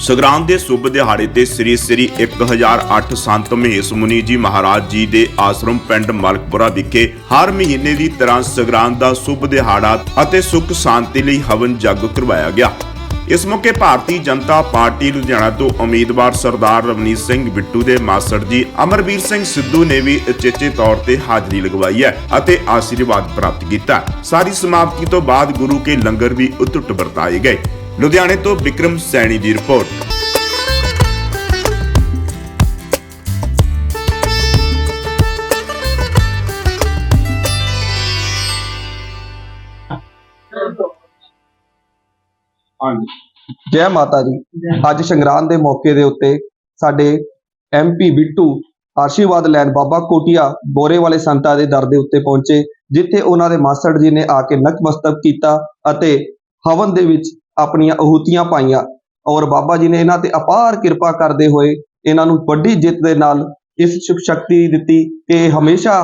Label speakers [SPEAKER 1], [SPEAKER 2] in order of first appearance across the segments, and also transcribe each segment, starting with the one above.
[SPEAKER 1] ਸਗਰਾਂਦ ਦੇ ਸੁਭ ਦਿਹਾੜੇ ਤੇ ਸ੍ਰੀ ਸ੍ਰੀ 1008 ਸੰਤ ਮਹੇਸ਼ ਮੁਨੀ ਜੀ ਮਹਾਰਾਜ ਜੀ ਦੇ ਆਸ਼ਰਮ ਪਿੰਡ ਮਲਕਪੁਰਾ ਵਿਖੇ ਹਰ ਮਹੀਨੇ ਦੀ ਤਰ੍ਹਾਂ ਸਗਰਾਂਦ ਦਾ ਸੁਭ ਦਿਹਾੜਾ ਅਤੇ ਸੁਖ ਸ਼ਾਂਤੀ ਲਈ ਹਵਨ ਜਗ ਕਰਵਾਇਆ ਗਿਆ। ਇਸ ਮੌਕੇ ਭਾਰਤੀ ਜਨਤਾ ਪਾਰਟੀ ਲੁਧਿਆਣਾ ਤੋਂ ਉਮੀਦਵਾਰ ਸਰਦਾਰ ਰਵਨੀਤ ਸਿੰਘ ਬਿੱਟੂ ਦੇ ਮਾਸੜ ਜੀ ਅਮਰਵੀਰ ਸਿੰਘ ਸਿੱਧੂ ਨੇ ਵੀ ਉਚੇਚੇ ਤੌਰ ਤੇ ਹਾਜ਼ਰੀ ਲਗਵਾਈ ਹੈ ਅਤੇ ਆਸ਼ੀਰਵਾਦ ਪ੍ਰਾਪਤ ਕੀਤਾ। ਸਾਰੀ ਸਮਾਪਤੀ ਤੋਂ ਬਾਅਦ ਗੁਰੂ ਕੇ ਲੰਗਰ ਵੀ ਉਤੁੱਟ ਵਰਤਾਏ ਗਏ। ਲੁਧਿਆਣੇ ਤੋਂ ਵਿਕਰਮ ਸੈਣੀ ਦੀ ਰਿਪੋਰਟ।
[SPEAKER 2] ਹਾਂਜੀ। ਜੈ ਮਾਤਾ ਦੀ। ਅੱਜ ਸੰਗਰਾਂਦ ਦੇ ਮੌਕੇ ਦੇ ਉੱਤੇ ਸਾਡੇ ਐਮਪੀ ਬਿੱਟੂ ਆਸ਼ੀਰਵਾਦ ਲੈਣ ਬਾਬਾ ਕੋਟੀਆ ਬੋਰੇ ਵਾਲੇ ਸੰਤਾਂ ਦੇ ਦਰ ਦੇ ਉੱਤੇ ਪਹੁੰਚੇ ਜਿੱਥੇ ਉਹਨਾਂ ਦੇ ਮਾਸਟਰ ਜੀ ਨੇ ਆ ਕੇ ਨਤਮਸਤਕ ਕੀਤਾ ਅਤੇ ਹਵਨ ਦੇ ਵਿੱਚ ਆਪਣੀਆਂ ਅਹੂਤੀਆਂ ਪਾਈਆਂ ਔਰ ਬਾਬਾ ਜੀ ਨੇ ਇਹਨਾਂ ਤੇ ਅਪਾਰ ਕਿਰਪਾ ਕਰਦੇ ਹੋਏ ਇਹਨਾਂ ਨੂੰ ਵੱਡੀ ਜਿੱਤ ਦੇ ਨਾਲ ਇਸ ਸ਼ੁਭ ਸ਼ਕਤੀ ਦਿੱਤੀ ਕਿ ਹਮੇਸ਼ਾ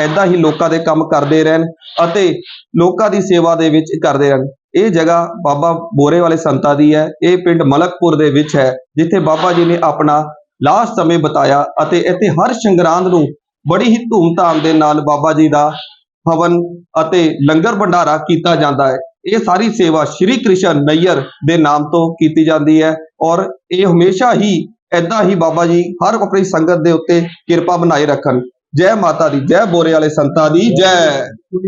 [SPEAKER 2] ਐਦਾਂ ਹੀ ਲੋਕਾਂ ਦੇ ਕੰਮ ਕਰਦੇ ਰਹਿਣ ਅਤੇ ਲੋਕਾਂ ਦੀ ਸੇਵਾ ਦੇ ਵਿੱਚ ਕਰਦੇ ਰਹਿਣ। ਇਹ ਜਗ੍ਹਾ ਬਾਬਾ ਬੋਰੇ ਵਾਲੇ ਸੰਤਾਂ ਦੀ ਹੈ, ਇਹ ਪਿੰਡ ਮਲਕਪੁਰ ਦੇ ਵਿੱਚ ਹੈ, ਜਿੱਥੇ ਬਾਬਾ ਜੀ ਨੇ ਆਪਣਾ ਲਾਸਟ ਸਮੇਂ ਬਤਾਇਆ ਅਤੇ ਇੱਥੇ ਹਰ ਸੰਗਰਾਂਦ ਨੂੰ ਬੜੀ ਹੀ ਧੂਮਧਾਮ ਦੇ ਨਾਲ ਬਾਬਾ ਜੀ ਦਾ ਹਵਨ ਅਤੇ ਲੰਗਰ ਭੰਡਾਰਾ ਕੀਤਾ ਜਾਂਦਾ ਹੈ। ਇਹ ਸਾਰੀ ਸੇਵਾ ਸ਼੍ਰੀ ਕ੍ਰਿਸ਼ਨ ਨਈਅਰ ਦੇ ਨਾਮ ਤੋਂ ਕੀਤੀ ਜਾਂਦੀ ਹੈ ਔਰ ਇਹ ਹਮੇਸ਼ਾ ਹੀ ਐਦਾਂ ਹੀ ਬਾਬਾ ਜੀ ਹਰ ਆਪਣੀ ਸੰਗਤ ਦੇ ਉੱਤੇ ਕਿਰਪਾ ਬਣਾਏ ਰੱਖਣ। ਜੈ ਮਾਤਾ ਦੀ, ਜੈ ਬੋਰੇ ਵਾਲੇ ਸੰਤਾਂ ਦੀ, ਜੈ।